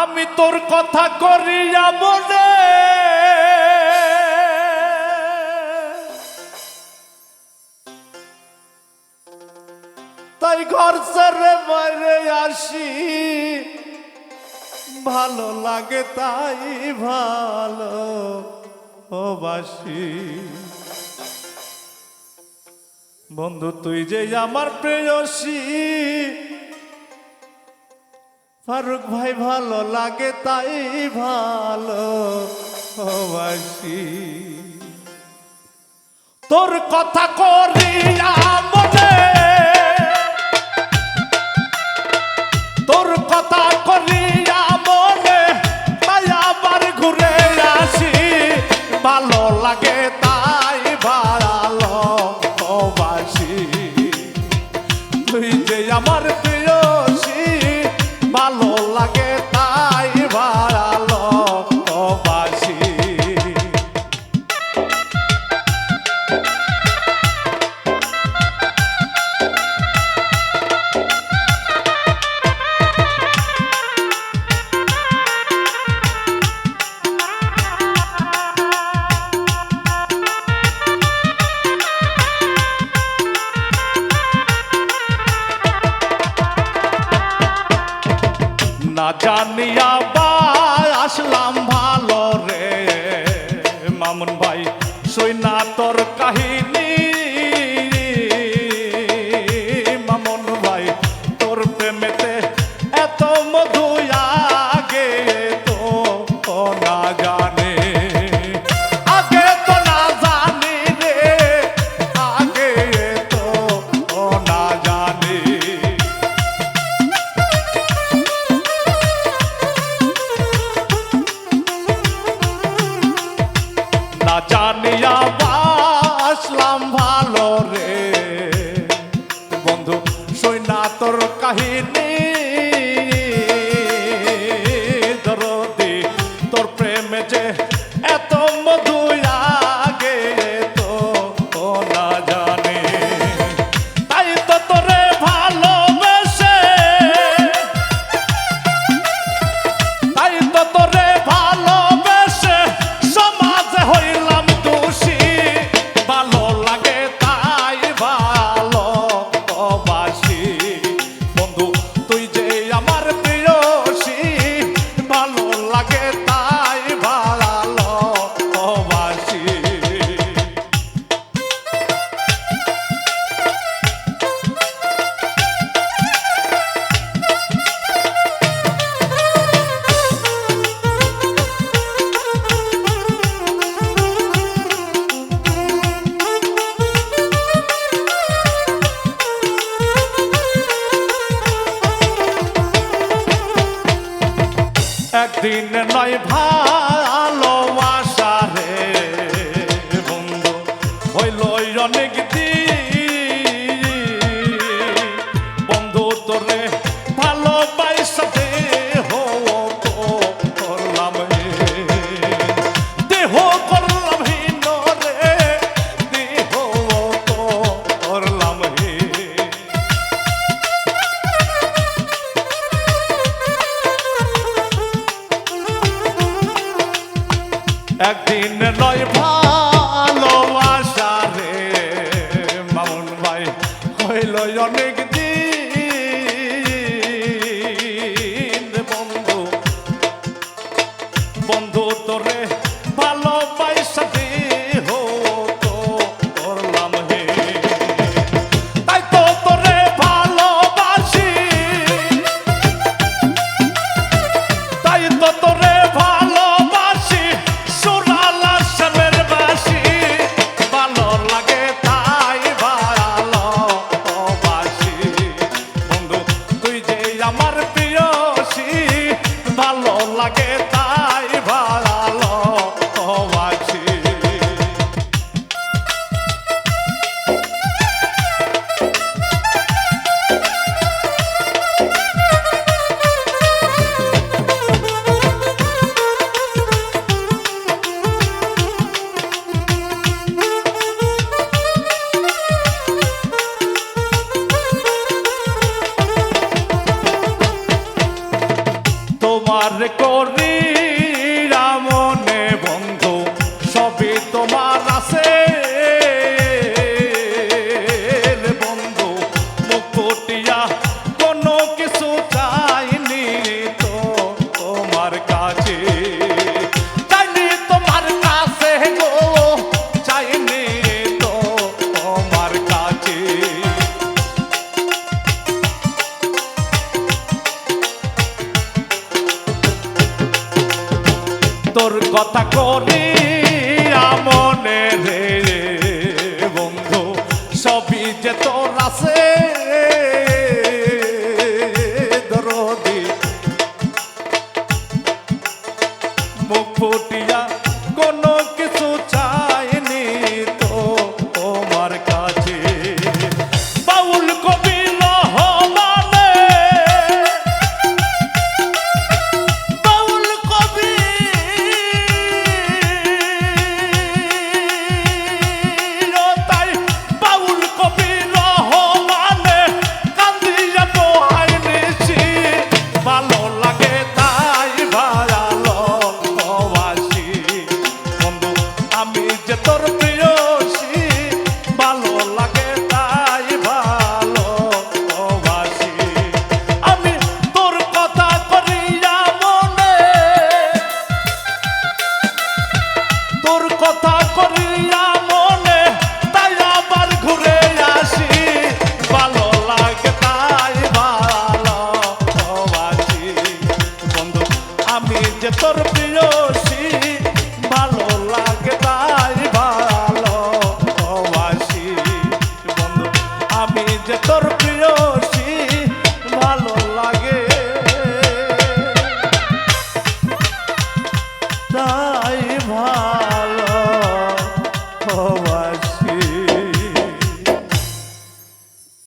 আমি তোর কথা করিয়া মনে। তাই ঘর ছেড়ে বাইরে আসি। ভালো লাগে তাই ভালো বাসি বন্ধু, তুই যে আমার প্রেয়সী ফারুক ভাই ভালো লাগে তাই ভালো তোর কথা করিয়া মনে জানিয়া বা আসলাম ভালো রে। মামুন ভাই সই না তোর কাহিনী। একদিন নয় ভালোবাসা রে বন্ধু হইল অনেক দিন। একদিন নয় ভালোবাসা রে। মামুন ভাই হইল অনেক দিন বন্ধু। বন্ধু তোরে ভালোবাসা দেহ তোমার করি কথা করি যে তোর